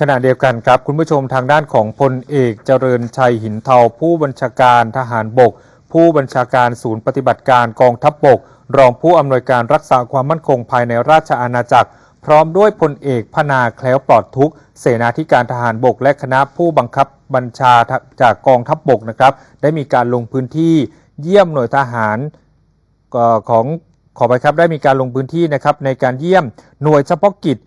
ขณะเดียวกันครับคุณผู้ชมทางด้านของพลเอกเจริญชัยหินเทาผู้บัญชาการทหารบก ผู้บัญชาการศูนย์ปฏิบัติการกองทัพบก รองผู้อำนวยการรักษาความมั่นคงภายในราชอาณาจักร พร้อมด้วยพลเอกพนาแคล้วปลอดทุกเสนาธิการทหารบก และคณะผู้บังคับบัญชาจากกองทัพบกนะครับ ได้มีการลงพื้นที่เยี่ยมหน่วยทหารของขอไปครับได้มีการลงพื้นที่นะครับในการเยี่ยมหน่วยเฉพาะกิจ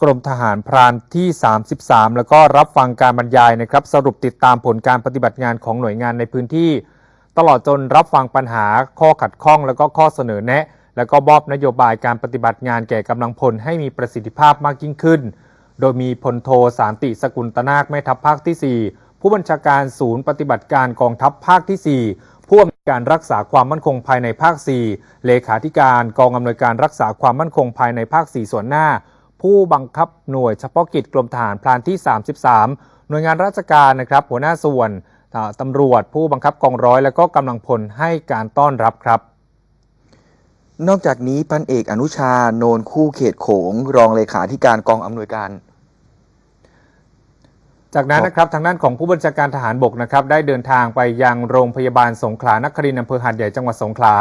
กรมทหารพรานที่ 33 แล้วก็รับฟังการบรรยายนะครับ สรุปติดตามผลการปฏิบัติงานของหน่วยงานในพื้นที่ ตลอดจนรับฟังปัญหาข้อขัดข้อง แล้วก็ข้อเสนอแนะ แล้วก็มอบนโยบายการปฏิบัติงานแก่กำลังพลให้มีประสิทธิภาพมากยิ่งขึ้น โดยมีพลโทสารติสกุลตนาคแม่ทัพภาคที่ 4 ผู้บัญชาการศูนย์ปฏิบัติการกองทัพภาคที่ 4ผู้อำนวยการรักษาความมั่นคงภายในภาค 4 เลขาธิการกองอำนวยการรักษาความมั่นคงภายในภาค 4 ส่วนหน้า ผู้บังคับหน่วยเฉพาะกิจกรมทหารพรานที่ 33 หน่วยงานราชการนะครับ หัวหน้าส่วนอ่าตำรวจผู้บังคับกองร้อย และก็กำลังพลให้การต้อนรับครับ นอกจากนี้พันเอกอนุชาโนนคู่เขตโขง รองเลขาธิการกองอำนวยการจากนั้นครับนะครับทางด้านของผู้บัญชาการทหารบกนะครับได้เดินทางไปยังโรงพยาบาลสงขลานครินทร์อำเภอหาดใหญ่จังหวัดสงขลา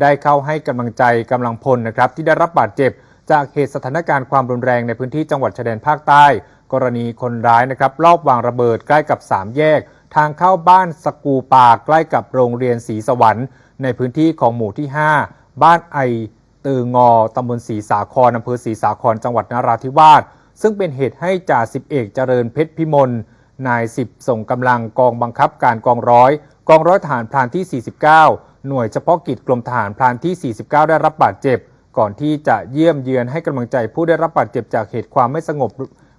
ได้เข้าให้กำลังใจกำลังพลนะครับที่ได้รับบาดเจ็บ จากเหตุสถานการณ์ความรุนแรงในพื้นที่จังหวัดชายแดนภาคใต้ กรณีคนร้ายนะครับลอบวางระเบิดใกล้กับ 3 แยก ทางเข้าบ้านสกูปาใกล้กับโรงเรียนศรีสวรรค์ ในพื้นที่ของหมู่ที่ 5 บ้านไอตืองอตำบลศรีสาครอำเภอศรีสาครจังหวัดนราธิวาสซึ่งเป็นเหตุให้จ่าสิบเอกเจริญเพชรพิมลนายสิบส่งกำลังกองบังคับการกองร้อย กองร้อยทหารพรานที่ 49 หน่วยเฉพาะกิจกรมทหารพรานที่ 49 ได้รับบาดเจ็บ ก่อนที่จะเยี่ยมเยือนให้กำลังใจผู้ได้รับบาดเจ็บจากเหตุความไม่สงบ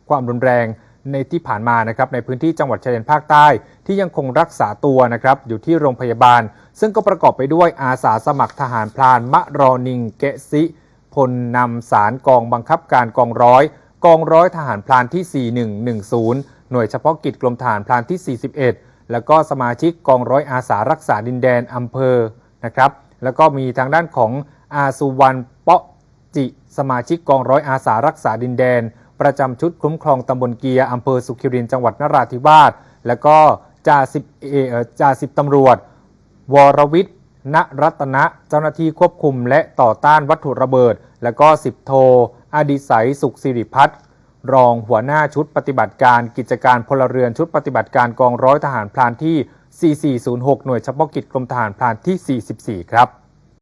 ความรุนแรงในที่ผ่านมานะครับในพื้นที่จังหวัดชายแดนภาคใต้ ที่ยังคงรักษาตัวนะครับอยู่ที่โรงพยาบาล ซึ่งก็ประกอบไปด้วยอาสาสมัครทหารพรานมะรอนิงเกะซิพลนำสารกองบังคับการกองร้อย กองร้อยทหารพรานที่ 4110 หน่วยเฉพาะกิจกรมทหารพรานที่ 41 แล้วก็สมาชิกกองร้อยอาสารักษาดินแดนอำเภอนะครับแล้วก็มีทางด้านของ อาสุวรรณเปาะจิ สมาชิกกองร้อยอาสารักษาดินแดน ประจำชุดคุ้มครองตำบลเกียร์อำเภอสุขิรินจังหวัดนราธิวาสแล้วก็จ่าสิบเอจ่าสิบตำรวจ วรวิทย์ณรัตนะ เจ้าหน้าที่ควบคุมและต่อต้านวัตถุระเบิด แล้วก็สิบโท อดิศัยสุขสิริพัฒน์รองหัวหน้าชุดปฏิบัติการกิจการพลเรือนชุดปฏิบัติการกองร้อยทหารพรานที่ 4406 หน่วยเฉพาะกิจกรมทหารพรานที่ 44 ครับ